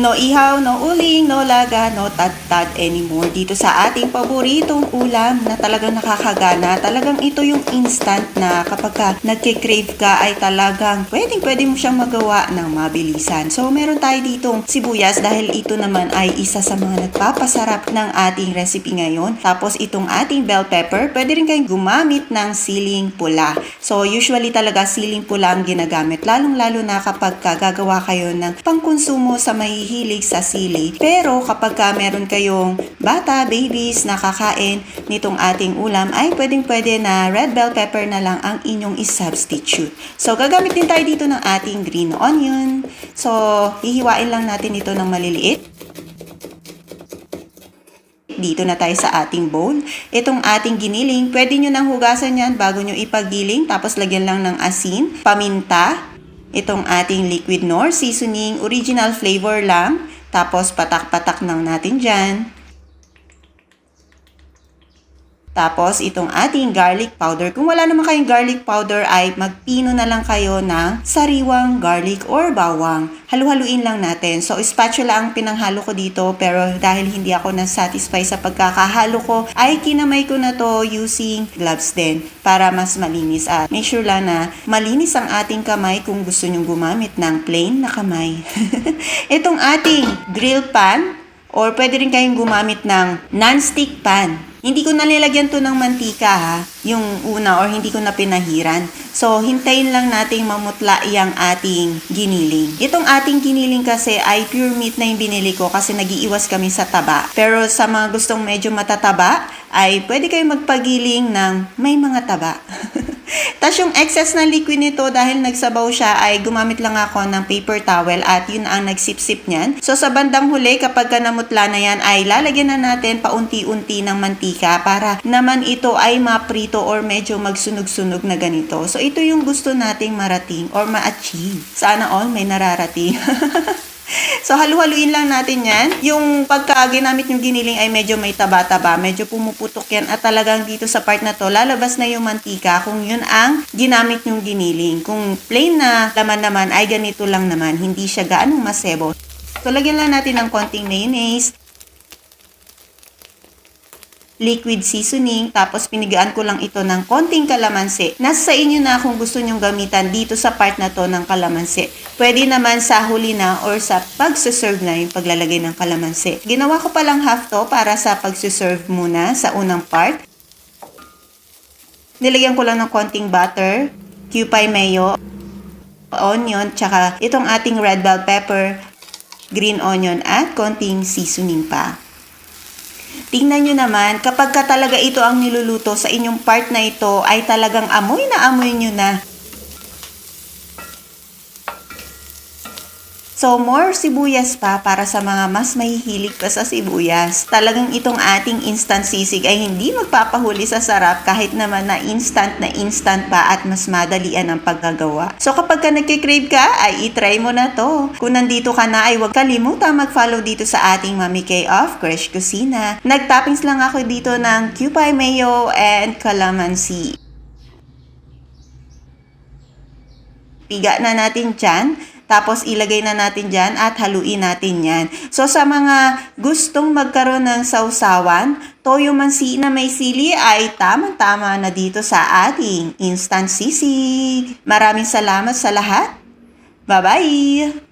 No ihaw, no uling, no laga, no tad-tad anymore. Dito sa ating paboritong ulam na talagang nakakagana. Talagang ito yung instant na kapag ka nagkikrave ka ay talagang pwedeng pwede mo siyang magawa ng mabilisan. So meron tayo ditong sibuyas dahil ito naman ay isa sa mga nagpapasarap ng ating recipe ngayon. Tapos itong ating bell pepper, pwede rin kayong gumamit ng siling pula. So usually talaga siling pula ang ginagamit. Lalong-lalo na kapag ka gagawa kayo ng pangkonsumo sa mahihilig sa sili. Pero kapag ka meron kayong bata, babies na kakain nitong ating ulam, ay pwedeng-pwede na red bell pepper na lang ang inyong is-substitute. So gagamit din tayo dito ng ating green onion. So hihiwain lang natin ito ng maliliit dito na tayo sa ating bowl. Itong ating giniling, pwede nyo nang hugasan yan bago nyo ipagiling. Tapos lagyan lang ng asin, paminta, itong ating liquid nor seasoning, original flavor lang. Tapos patak-patak lang natin dyan. Tapos, itong ating garlic powder. Kung wala naman kayong garlic powder, ay magpino na lang kayo ng sariwang garlic or bawang. Halu-haluin lang natin. So, spatula ang pinanghalo ko dito, pero dahil hindi ako na-satisfy sa pagkakahalo ko, ay kinamay ko na to using gloves din para mas malinis. At make sure lang na malinis ang ating kamay kung gusto nyong gumamit ng plain na kamay. itong ating grill pan, or pwede rin kayong gumamit ng non-stick pan. Hindi ko nalilagyan to ng mantika ha, yung una or hindi ko na pinahiran. So, hintayin lang nating mamutla yung ating giniling. Itong ating giniling kasi ay pure meat na yung binili ko kasi nagiiwas kami sa taba. Pero sa mga gustong medyo matataba, ay pwede kayong magpagiling ng may mga taba. Tapos yung excess na liquid nito dahil nagsabaw siya ay gumamit lang ako ng paper towel at yun ang nagsip-sip niyan. So sa bandang huli kapag ka namutla na yan ay lalagyan na natin paunti-unti ng mantika para naman ito ay maprito or medyo magsunog-sunog na ganito. So ito yung gusto nating marating or ma-achieve. Sana all may nararating. So, halu-haluin lang natin yan. Yung pagka ginamit yung giniling ay medyo may taba-taba, medyo pumuputok yan at talagang dito sa part na to, lalabas na yung mantika kung yun ang ginamit yung giniling. Kung plain na laman naman ay ganito lang naman, hindi siya gaanong masebo. So, lagyan lang natin ng konting mayonnaise, liquid seasoning, tapos pinigaan ko lang ito ng konting kalamansi. Nasa sa inyo na kung gusto nyong gamitan dito sa part na to ng kalamansi. Pwede naman sa huli na or sa pagsuserve na yung paglalagay ng kalamansi. Ginawa ko palang half to para sa pagsuserve muna sa unang part. Nilagyan ko lang ng konting butter, cupay mayo, onion, tsaka itong ating red bell pepper, green onion, at konting seasoning pa. Tingnan nyo naman, kapag ka talaga ito ang niluluto sa inyong part na ito, ay talagang amoy na amoy nyo na. So, more sibuyas pa para sa mga mas mahihilig pa sa sibuyas. Talagang itong ating instant sisig ay hindi magpapahuli sa sarap kahit naman na instant na instant pa at mas madalian ang paggagawa. So, kapag ka nagkikrave ka, ay itry mo na to. Kung nandito ka na ay huwag kalimutan mag-follow dito sa ating Mami K of Crash Kusina. Nagtoppings lang ako dito ng cupay mayo and calamansi. Piga na natin dyan. Tapos ilagay na natin dyan at haluin natin yan. So sa mga gustong magkaroon ng sausawan, toyo mansi na may sili ay tamang-tama na dito sa ating instant sisig. Maraming salamat sa lahat. Bye-bye!